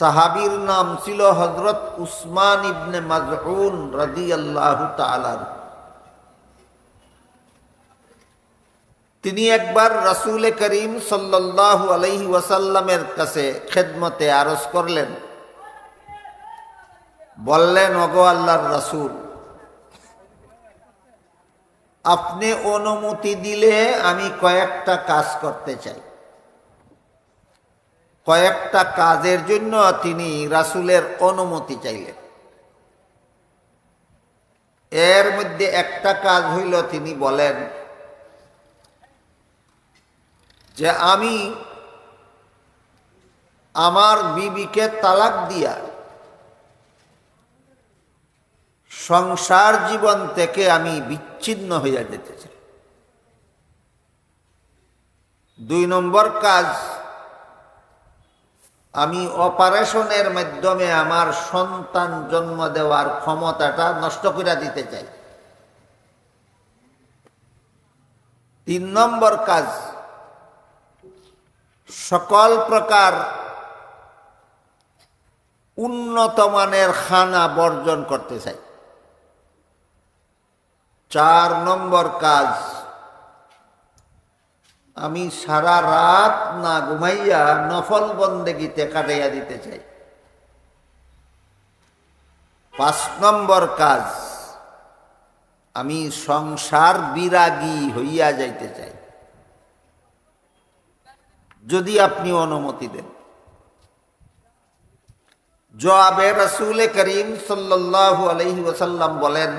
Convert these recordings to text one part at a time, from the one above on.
সাহাবির নাম ছিল হজরত উসমান ইবনে মাজউন রাদি আল্লাহ তালার তিনি একবার রসুল করিম সাল্লাহ আলহি ওয়াসাল্লামের কাছে খেদমতে আরজ করলেন। বললেন অগো আল্লাহর রসুল, আপনি অনুমতি দিলে আমি কয়েকটা কাজ করতে চাই। কয়েকটা কাজের জন্য তিনি রাসুলের অনুমতি চাইলেন। এর মধ্যে একটা কাজ হইল, তিনি বলেন যে আমি আমার বিবিকে তালাক দিয়া সংসার জীবন থেকে আমি বিচ্ছিন্ন হইয়া যেতে চাই। দুই নম্বর কাজ আমি অপারেশনের মাধ্যমে আমার সন্তান জন্ম দেওয়ার ক্ষমতাটা নষ্ট করে দিতে চাই। তিন নম্বর কাজ, সকল প্রকার উন্নত মানের খানা বর্জন করতে চাই। চার নম্বর কাজ আমি সারা রাত না ঘুমাইয়া নফল বন্দেগিতে কাটাইয়া দিতে চাই। পাঁচ নম্বর কাজ, আমি সংসার বিরাগী হইয়া যাইতে চাই। যদি আপনি অনুমতি দেন। জবাবে রসুল করিম সাল্লাল্লাহু আলহি ওসাল্লাম বলেন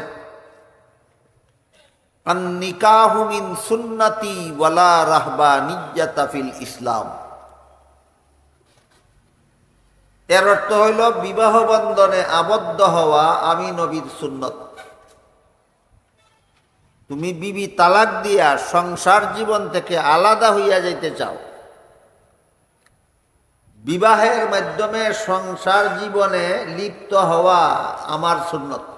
নিকাহুমিন সুন্নতি ওয়ালা রাহবা নিজাতাফিল ইসলাম। এর অর্থ হইল বিবাহ বন্ধনে আবদ্ধ হওয়া আমি নবীর সুন্নত। তুমি বিবি তালাক দিয়া সংসার জীবন থেকে আলাদা হইয়া যাইতে চাও। বিবাহের মাধ্যমে সংসার জীবনে লিপ্ত হওয়া আমার সুন্নত।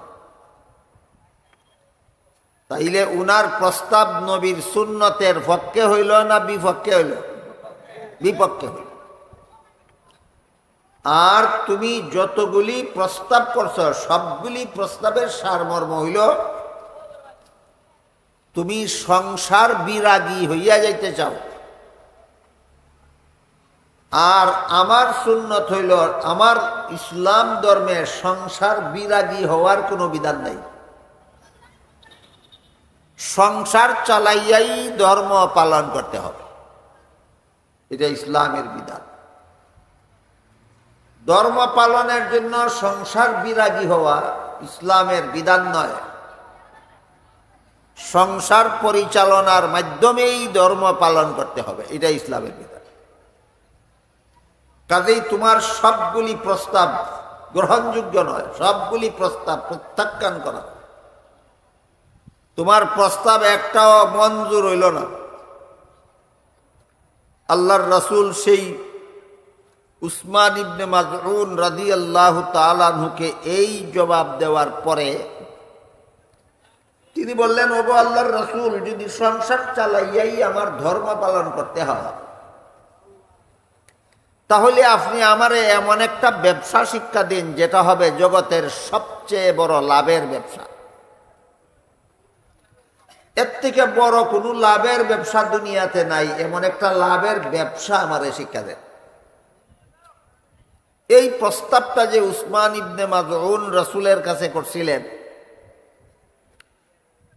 তাইলে উনার প্রস্তাব নবীর সুন্নতের পক্ষে হইল না বিপক্ষে হইল? বিপক্ষে হইল। আর তুমি যতগুলি প্রস্তাব করছ, সবগুলি প্রস্তাবের সারমর্ম হইল, তুমি সংসার বিরাগী হইয়া যাইতে চাও। আর আমার সুন্নত হইল, আমার ইসলাম ধর্মে সংসার বিরাগী হওয়ার কোনো বিধান নাই। সংসার চালাইয়াই ধর্ম পালন করতে হবে। এটা ইসলামের বিধান। ধর্ম পালনের জন্য সংসার বিরাগী হওয়া ইসলামের বিধান নয়। সংসার পরিচালনার মাধ্যমেই ধর্ম পালন করতে হবে। এটা ইসলামের বিধান। কাজেই তোমার সবগুলি প্রস্তাব গ্রহণযোগ্য নয়। সবগুলি প্রস্তাব প্রত্যাখ্যান করা। তোমার প্রস্তাব একটাও মঞ্জুর হইল না। আল্লাহর রসুল সেই উসমান ইবনে মাজরুন রাদি আল্লাহ তালানহুকে এই জবাব দেওয়ার পরে তিনি বললেন, ওগো আল্লাহর রসুল, যদি সংসার চালাইয়াই আমার ধর্ম পালন করতে হয়, তাহলে আপনি আমারে এমন একটা ব্যবসা শিক্ষা দিন, যেটা হবে জগতের সবচেয়ে বড় লাভের ব্যবসা। এর থেকে বড় কোনো লাভের ব্যবসা দুনিয়াতে নাই, এমন একটা লাভের ব্যবসা আমারে শিক্ষা দেন। এই প্রস্তাবটা যে উসমান ইবনে মাজউন রসুলের কাছে করছিলেন,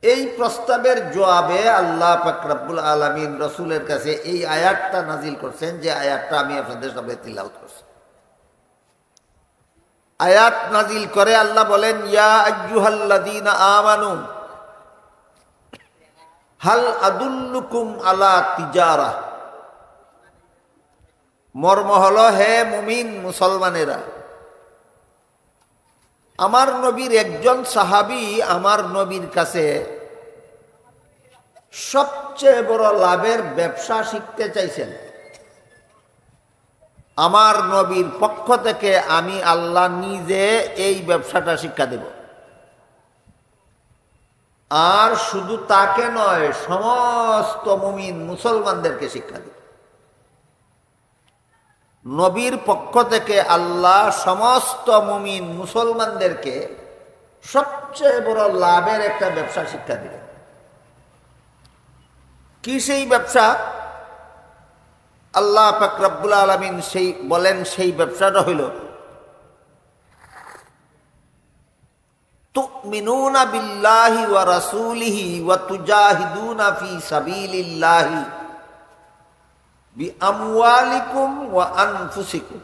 এই প্রস্তাবের জবাবে আল্লাহ ফাকরাবুল আলমিন রসুলের কাছে এই আয়াতটা নাজিল করছেন, যে আয়াতটা আমি আপনাদের সামনে তিলাউত করছি। আয়াত নাজিল করে আল্লাহ বলেন, ইয়া আজ্জুহাল্লাদিনা আমানু হাল আদুল্লুকুম আলা তিজারা। মর্ম হল, হে মুমিন মুসলমানেরা, আমার নবীর একজন সাহাবি আমার নবীর কাছে সবচেয়ে বড় লাভের ব্যবসা শিখতে চাইছেন। আমার নবীর পক্ষ থেকে আমি আল্লাহ নিজে এই ব্যবসাটা শিক্ষা দেব। আর শুধু তাকে নয়, সমস্ত মুমিন মুসলমানদেরকে শিক্ষা দেব নবীর পক্ষ থেকে আল্লাহ সমস্ত মুমিন মুসলমানদেরকে সবচেয়ে বড় লাভের একটা ব্যবসা শিক্ষা দিলেন। কি সেই ব্যবসা? আল্লাহ ফাকরাবুল আলমিন সেই বলেন সেই ব্যবসাটা হইল ওয়া ওয়া ফি সাবিলিল্লাহি আনফুসিকুম।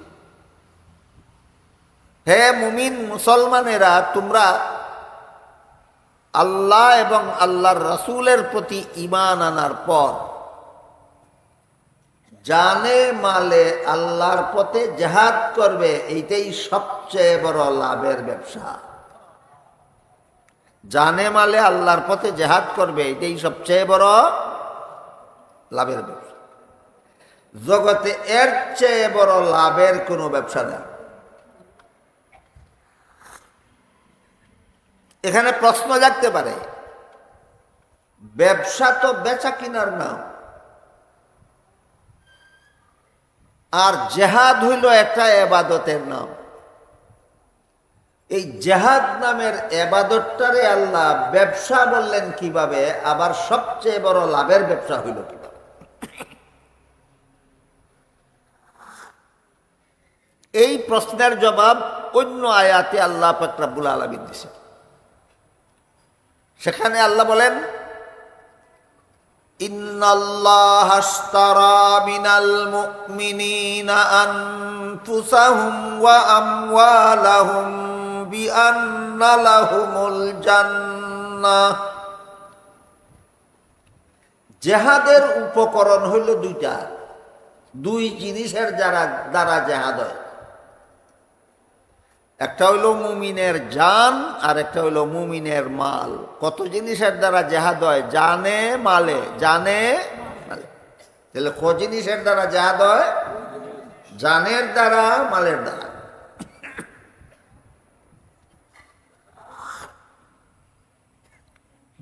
হে মুমিন মুসলমানেরা, তোমরা আল্লাহ এবং আল্লাহর রসুলের প্রতি ইমান আনার পর জানে মালে আল্লাহর পথে জেহাদ করবে, এইটাই সবচেয়ে বড় লাভের ব্যবসা। জানে মালে আল্লাহর পথে জেহাদ করবে, এটাই সবচেয়ে বড় লাভের ব্যবসা। জগতে এর চেয়ে বড় লাভের কোনো ব্যবসা না এখানে প্রশ্ন জাগতে পারে, ব্যবসা তো বেচা কিনার নাম। আর জেহাদ হইল একটা এবাদতের নাম। এই জেহাদ নামের এবাদতটারে আল্লাহ ব্যবসা বললেন কীভাবে, আবার সবচেয়ে বড় লাভের ব্যবসা হইল কীভাবে? এই প্রশ্নের জবাব অন্য আয়াতে আল্লাহ ফকরাবুল আলমিন দিছে। সেখানে আল্লাহ বলেন, ইন্নাল্লাহ আশতারা মিনাল আমওয়ালাহুম জেহাদের উপকরণ হইল দুইটা। দুই জিনিসের যারা দ্বারা জেহাদ হয়। একটা হইল মুমিনের জান, আর একটা হইল মুমিনের মাল। কত জিনিসের দ্বারা জেহাদ হয়? জানে, মালে। জানে তাহলে ক জিনিসের দ্বারা জেহাদ হয়? জানের দ্বারা, মালের দ্বারা।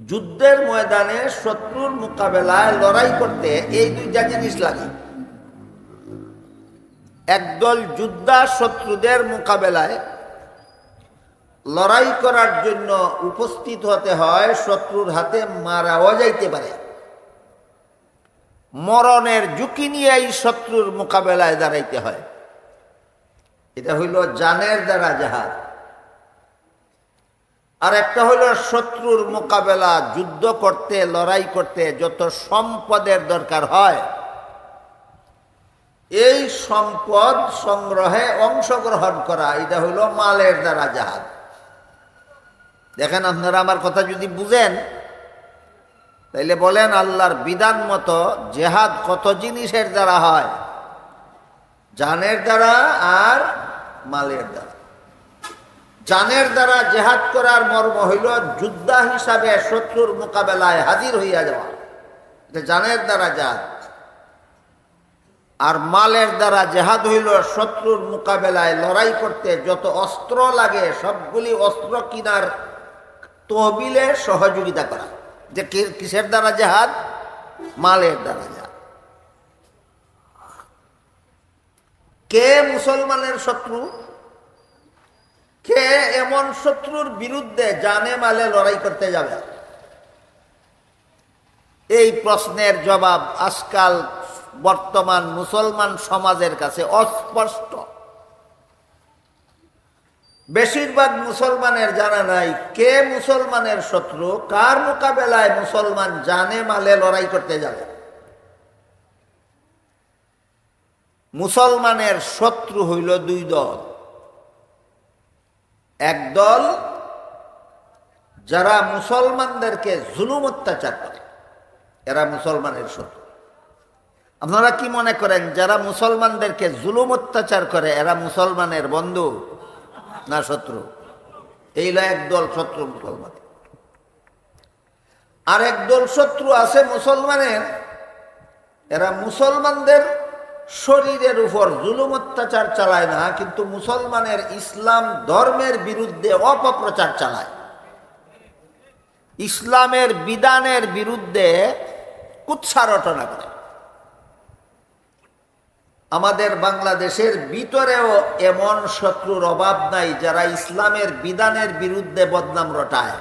যুদ্ধের ময়দানে শত্রুর মোকাবেলায় লড়াই করতে এই দুইটা জিনিস লাগে। একদল যোদ্ধা শত্রুদের মোকাবেলায় লড়াই করার জন্য উপস্থিত হতে হয়, শত্রুর হাতে মারাও যাইতে পারে। মরণের ঝুঁকি নিয়ে এই শত্রুর মোকাবেলায় দাঁড়াইতে হয়। এটা হইল জানের দ্বারা জাহাজ। আর একটা হলো শত্রুর মোকাবেলা, যুদ্ধ করতে, লড়াই করতে যত সম্পদের দরকার হয়, এই সম্পদ সংগ্রহে অংশগ্রহণ করা, এটা হলো মালের দ্বারা জাহাজ। দেখেন আপনারা আমার কথা যদি বুঝেন, তাইলে বলেন আল্লাহর বিধান মতো জেহাদ কত জিনিসের দ্বারা হয়? জানের দ্বারা আর মালের দ্বারা। জানের দ্বারা জেহাদ করার মর্ম হইল যুদ্ধা হিসাবে শত্রুর মোকাবেলায় হাজির হইয়া যাওয়া। এটা জানের দ্বারা জাহাদ। আর মালের দ্বারা জেহাদ হইল শত্রুর মোকাবেলায় লড়াই করতে। যত অস্ত্র লাগে, সবগুলি অস্ত্র কিনার তহবিলে সহযোগিতা করা। যে কিসের দ্বারা জেহাদ? মালের দ্বারা জেহাদ। কে মুসলমানের শত্রু? কে এমন শত্রুর বিরুদ্ধে জানে মালে লড়াই করতে যাবে? এই প্রশ্নের জবাব আজকাল বর্তমান মুসলমান সমাজের কাছে অস্পষ্ট। বেশিরভাগ মুসলমানের জানা নাই কে মুসলমানের শত্রু, কার মোকাবেলায় মুসলমান জানে মালে লড়াই করতে যাবে? মুসলমানের শত্রু হইল দুই দল। একদল যারা মুসলমানদেরকে জুলুম অত্যাচার করে, এরা মুসলমানের শত্রু। আপনারা কি মনে করেন, যারা মুসলমানদেরকে জুলুম অত্যাচার করে, এরা মুসলমানের বন্ধু না শত্রু? এই একদল শত্রু মুসলমান আর একদল শত্রু আছে মুসলমানের, এরা মুসলমানদের শরীরের উপর জুলুম অত্যাচার চালায় না, কিন্তু মুসলমানের ইসলাম ধর্মের বিরুদ্ধে অপপ্রচার চালায়। ইসলামের বিধানের বিরুদ্ধে কুৎসা রটনা করে। আমাদের বাংলাদেশের ভিতরেও এমন শত্রুর অভাব নাই যারা ইসলামের বিধানের বিরুদ্ধে বদনাম রটায়।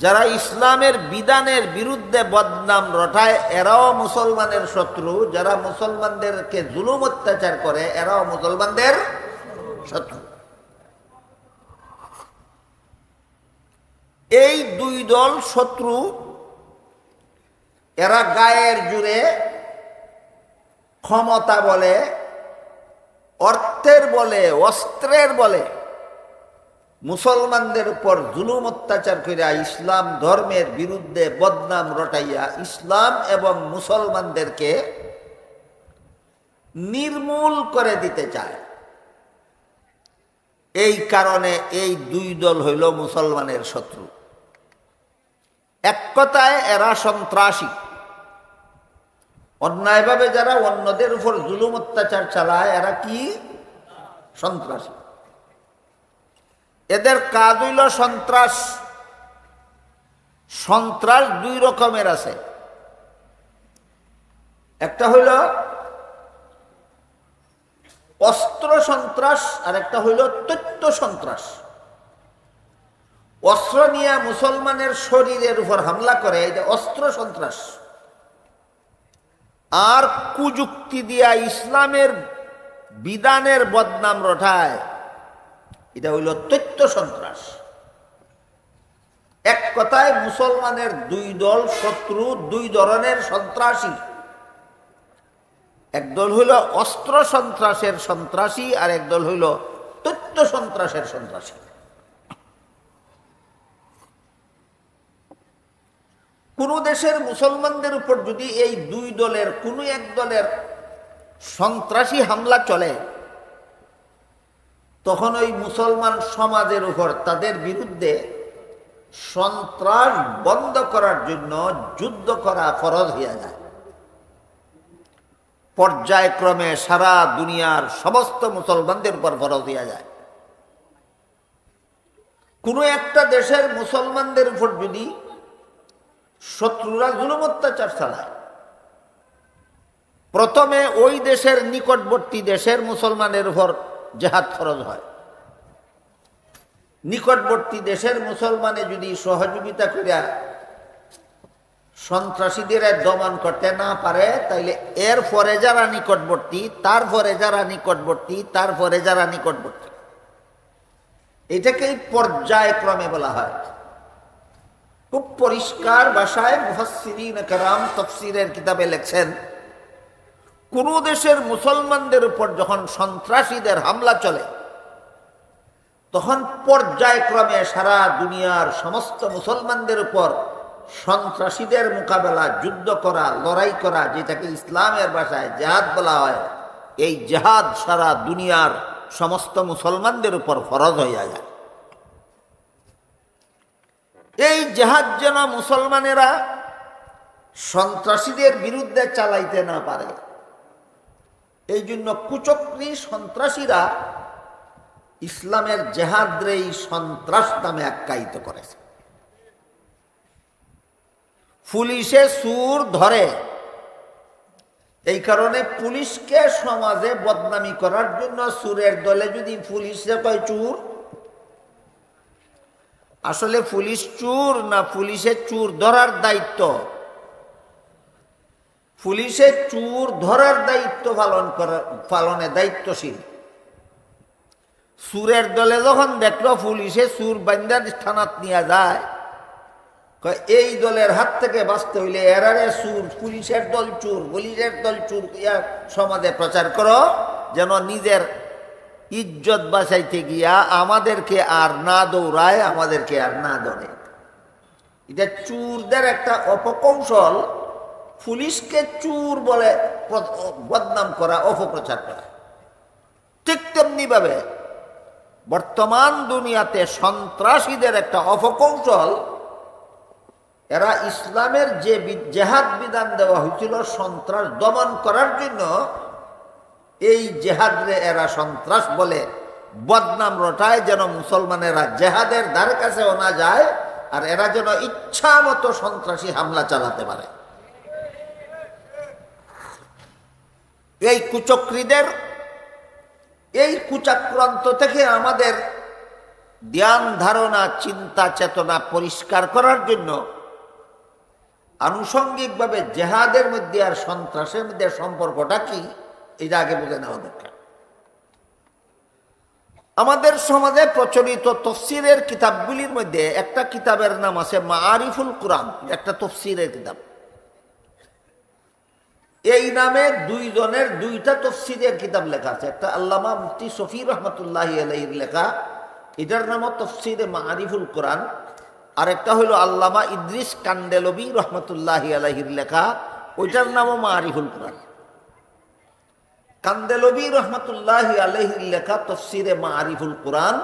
যারা ইসলামের বিধানের বিরুদ্ধে বদনাম রটায়, এরাও মুসলমানের শত্রু। যারা মুসলমানদেরকে জুলুম অত্যাচার করে, এরাও মুসলমানদের শত্রু। এই দুই দল শত্রু, এরা গায়ের জুড়ে ক্ষমতা বলে, অর্থের বলে, অস্ত্রের বলে। মুসলমানদের উপর জুলুম অত্যাচার করিয়া ইসলাম ধর্মের বিরুদ্ধে বদনাম রটাইয়া ইসলাম এবং মুসলমানদেরকে নির্মূল করে দিতে চায়। এই কারণে এই দুই দল হইল মুসলমানের শত্রু। এক কথায় এরা সন্ত্রাসী। অন্যায়ভাবে যারা অন্যদের উপর জুলুম অত্যাচার চালায়, এরা কি? সন্ত্রাসী। এদের কাজ হইল সন্ত্রাস। সন্ত্রাস দুই রকমের আছে। একটা হইল অস্ত্র সন্ত্রাস, আর একটা হইল তথ্য সন্ত্রাস। অস্ত্র নিয়ে মুসলমানের শরীরের উপর হামলা করে এটা অস্ত্র সন্ত্রাস। আর কুযুক্তি দিয়া ইসলামের বিধানের বদনাম রঠায় এটা হইল তথ্য সন্ত্রাস। এক কথায় মুসলমানের দুই দল শত্রু, দুই ধরনের সন্ত্রাসী। একদল হইল অস্ত্র সন্ত্রাসের সন্ত্রাসী আর একদল হইল তথ্য সন্ত্রাসের সন্ত্রাসী। কোন দেশের মুসলমানদের উপর যদি এই দুই দলের, কোনো এক দলের সন্ত্রাসী হামলা চলে তখন ওই মুসলমান সমাজের উপর তাদের বিরুদ্ধে সন্ত্রাস বন্ধ করার জন্য যুদ্ধ করা ফরজ হইয়া যায়। পর্যায়ক্রমে সারা দুনিয়ার সমস্ত মুসলমানদের উপর ফরজ হইয়া যায়। কোনো একটা দেশের মুসলমানদের উপর যদি শত্রুরা জুলুম অত্যাচার চালায়, প্রথমে ওই দেশের নিকটবর্তী দেশের মুসলমানের উপর জেহাদ ফরজ হয়। নিকটবর্তী দেশের মুসলমানে যদি সহযোগিতা করিয়া সন্ত্রাসীদের দমন করতে না পারে, তাইলে এর পরে যারা নিকটবর্তী তারপরে যারা নিকটবর্তী তারপরে যারা নিকটবর্তী। এটাকেই পর্যায়ক্রমে বলা হয়। খুব পরিষ্কার ভাষায় মুফাসিরিন কারাম তফসিরের কিতাবে লেখছেন কোন দেশের মুসলমানদের উপর যখন সন্ত্রাসীদের হামলা চলে, তখন পর্যায়ক্রমে সারা দুনিয়ার সমস্ত মুসলমানদের উপর সন্ত্রাসীদের মোকাবেলা, যুদ্ধ করা, লড়াই করা, যেটাকে ইসলামের ভাষায় জেহাদ বলা হয়, এই জেহাদ সারা দুনিয়ার সমস্ত মুসলমানদের উপর ফরজ হইয়া যায়। এই জেহাদ যেন মুসলমানেরা সন্ত্রাসীদের বিরুদ্ধে চালাইতে না পারে এই জন্য কুচক্রী সন্ত্রাসীরা ইসলামের জেহাদরে এই সন্ত্রাস নামে আখ্যায়িত করেছে। পুলিশে সুর ধরে। এই কারণে পুলিশকে সমাজে বদনামি করার জন্য সুরের দলে যদি পুলিশে কয় চুর, আসলে পুলিশ চুর না পুলিশের চুর ধরার দায়িত্ব। পুলিশের চুর ধরার দায়িত্ব পালন করা, পালনে দায়িত্বশীল। সুরের দলে যখন দেখল পুলিশে সুর বান্দার থানাত নিয়ে যায় এই দলের হাত থেকে বাঁচতে হইলে এরারে সুর পুলিশের দল চুর পুলিশের দল চুর ইয়া সমাজে প্রচার করো, যেন নিজের ইজ্জত বাঁচাইতে গিয়া আমাদেরকে আর না দৌড়ায়, আমাদেরকে আর না ধরে এটা চুরদের একটা অপকৌশল। পুলিশকে চুর বলে বদনাম করা, অপপ্রচার করা। ঠিক তেমনি ভাবে বর্তমান দুনিয়াতে সন্ত্রাসীদের একটা অপকৌশল, এরা ইসলামের যে জেহাদ বিধান দেওয়া হয়েছিল সন্ত্রাস দমন করার জন্য, এই জেহাদরে এরা সন্ত্রাস বলে বদনাম রটায় যেন মুসলমানেরা জেহাদের দ্বার কাছেও না যায়, আর এরা যেন ইচ্ছা মতো সন্ত্রাসী হামলা চালাতে পারে। এই কুচক্রীদের, এই কুচাক্রান্ত থেকে আমাদের ধ্যান, ধারণা, চিন্তা, চেতনা পরিষ্কার করার জন্য আনুষঙ্গিকভাবে জেহাদের মধ্যে আর সন্ত্রাসের মধ্যে সম্পর্কটা কি, এটা আগে বুঝে নেওয়া দরকার। আমাদের সমাজে প্রচলিত তফসিরের কিতাবগুলির মধ্যে একটা কিতাবের নাম আছে মারিফুল কোরআন, একটা তফসিরের কিতাব। এই নামে দুইজনের দুইটা তফসিরের কিতাব লেখা আছে। একটা আল্লামা মুফতি শফি রহমতুল্লাহ আলহির লেখা, এটার নামও তফসিরে মারিফুল কোরআন। আর একটা হইল আল্লামা ইদ্রিস কান্ডেলবি রহমতুল্লাহ আলহির লেখা, ওইটার নামও মারিফুল কোরআন। কান্দেলবি রহমতুল্লাহ আলহির লেখা তফসিরে মারিফুল কোরআন।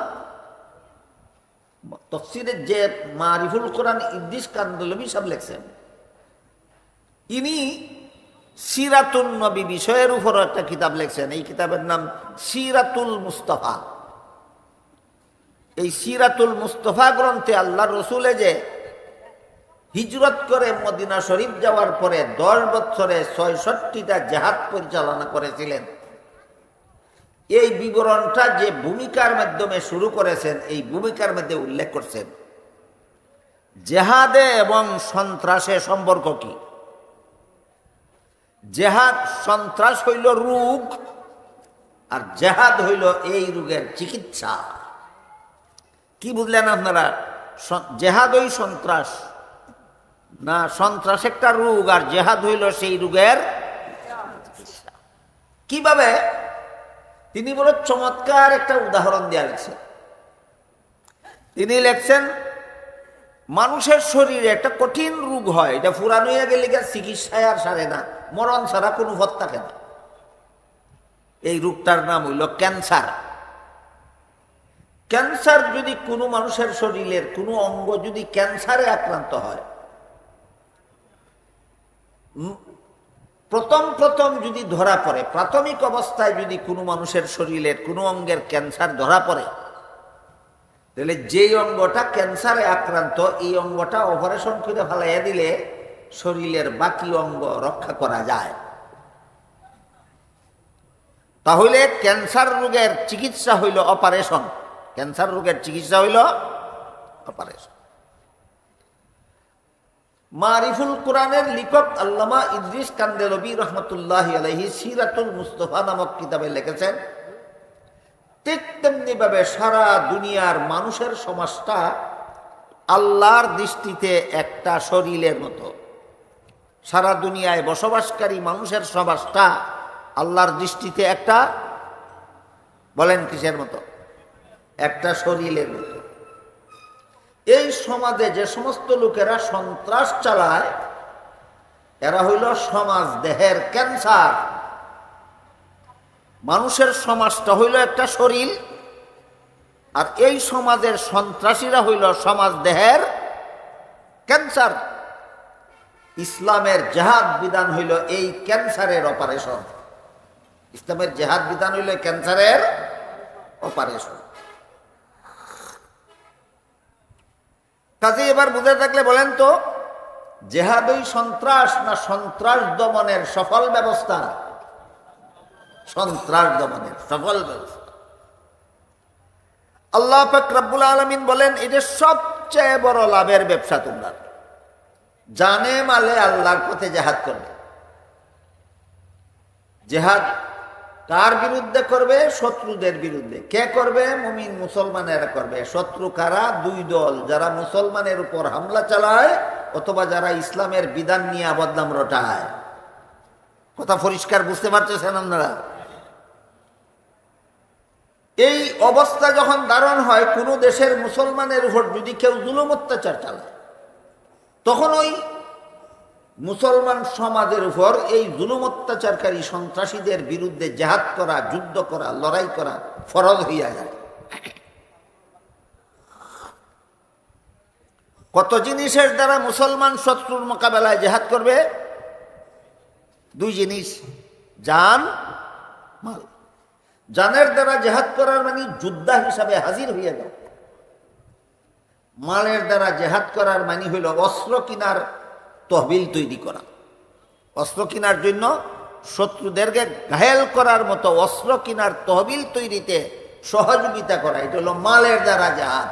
তফসিরে যে মারিফুল কোরআন ইদ্রিস কান্দেলবি সব লেখছেন। ইনি সিরাতুল নবী বিষয়ের উপর একটা কিতাব লেখছেন। এই কিতাবের নাম সিরাতুল মুস্তফা। এই সিরাতুল মুস্তফা গ্রন্থে আল্লাহ রসুলে যে হিজরত করে মদিনা শরীফ যাওয়ার পরে দশ বছরে ছয়ষট্টিটা জেহাদ পরিচালনা করেছিলেন। এই বিবরণটা যে ভূমিকার মাধ্যমে শুরু করেছেন, এই ভূমিকার মধ্যে উল্লেখ করছেন। জেহাদে এবং সন্ত্রাসে সম্পর্ক কি? জেহাদ সন্ত্রাস হইল রোগ, আর জেহাদ হইল এই রোগের চিকিৎসা। কি বুঝলেন আপনারা? জেহাদ ওই সন্ত্রাস, না সন্ত্রাস একটা রোগ, আর জেহাদ হইল সেই রোগের কীভাবে? তিনি বলে চমৎকার একটা উদাহরণ দেওয়া গেছে তিনি লেখছেন, মানুষের শরীরে একটা কঠিন রোগ হয়, এটা ফুরানো গেলে চিকিৎসায় আর সারে না। মরণ ছাড়া কোনো ভত থাকে না। এই রোগটার নাম হইল ক্যান্সার। ক্যান্সার যদি কোনো মানুষের শরীরের কোনো অঙ্গ যদি ক্যান্সারে আক্রান্ত হয় প্রথম প্রথম যদি ধরা পড়ে, প্রাথমিক অবস্থায় যদি কোনো মানুষের শরীরের কোনো অঙ্গের ক্যান্সার ধরা পড়ে, তাহলে যেই অঙ্গটা ক্যান্সারে আক্রান্ত, এই অঙ্গটা অপারেশন করে ফেলাইয়া দিলে শরীরের বাকি অঙ্গ রক্ষা করা যায়। তাহলে ক্যান্সার রোগের চিকিৎসা হইল অপারেশন। ক্যান্সার রোগের চিকিৎসা হইল অপারেশন। মারিফুল কোরআনের লিখক আল্লামা ইদ্রিস কান্দেলবি রহমতুল্লাহ আলহি সিরাতুল মুস্তফা নামক কিতাবে লিখেছেন, ঠিক তেমনি ভাবে সারা দুনিয়ার মানুষের সমাজটা আল্লাহর দৃষ্টিতে একটা শরীরের মতো। সারা দুনিয়ায় বসবাসকারী মানুষের সমাজটা আল্লাহর দৃষ্টিতে একটা, বলেন কিসের মতো? একটা শরীরের মতো। এই সমাজে যে সমস্ত লোকেরা সন্ত্রাস চালায়, এরা হইল সমাজ দেহের ক্যান্সার। মানুষের সমাজটা হইল একটা শরীর, আর এই সমাজের সন্ত্রাসীরা হইল সমাজ দেহের ক্যান্সার। ইসলামের জেহাদ বিধান হইল এই ক্যান্সারের অপারেশন। ইসলামের জেহাদ বিধান হইল ক্যান্সারের অপারেশন। কাজে এবার বুঝে থাকলে বলেন তো, জেহাদই সন্ত্রাস না সন্ত্রাস দমনের সফল ব্যবস্থা? সন্ত্রাস দমনের সফল ব্যবস্থা। আল্লাহ ফকরাবুল আলমিন বলেন, এটা সবচেয়ে বড় লাভের ব্যবসা তোমরা। জানে মালে আল্লাহর পথে জেহাদ করবে। জেহাদ কার বিরুদ্ধে করবে? শত্রুদের বিরুদ্ধে। কে করবে? মুমিন মুসলমানেরা করবে। শত্রু কারা? দুই দল। যারা মুসলমানের উপর হামলা চালায় অথবা যারা ইসলামের বিধান নিয়ে আবদনাম রটায়। কথা পরিষ্কার বুঝতে পারতেছেন আপনারা? এই অবস্থা যখন ধারণ হয়, কোনো দেশের মুসলমানের উপর যদি কেউ জুলুম অত্যাচার চালায় তখন ওই মুসলমান সমাজের উপর এই জুলুম অত্যাচারকারী সন্ত্রাসীদের বিরুদ্ধে জেহাদ করা, যুদ্ধ করা, লড়াই করা ফরজ হইয়া যায়। কত জিনিসের দ্বারা মুসলমান শত্রুর মোকাবেলায় জেহাদ করবে? দুই জিনিস যান মাল। জানের দ্বারা জেহাদ করার মানে যোদ্ধা হিসাবে হাজির হইয়া যাও। মালের দ্বারা জেহাদ করার মানে হইল অস্ত্র কিনার তহবিল তৈরি করা। অস্ত্র কিনার জন্য শত্রুদেরকে ঘায়েল করার মতো অস্ত্র কিনার তহবিল তৈরিতে সহযোগিতা করা। এটা হলো মালের দ্বারা জাহাজ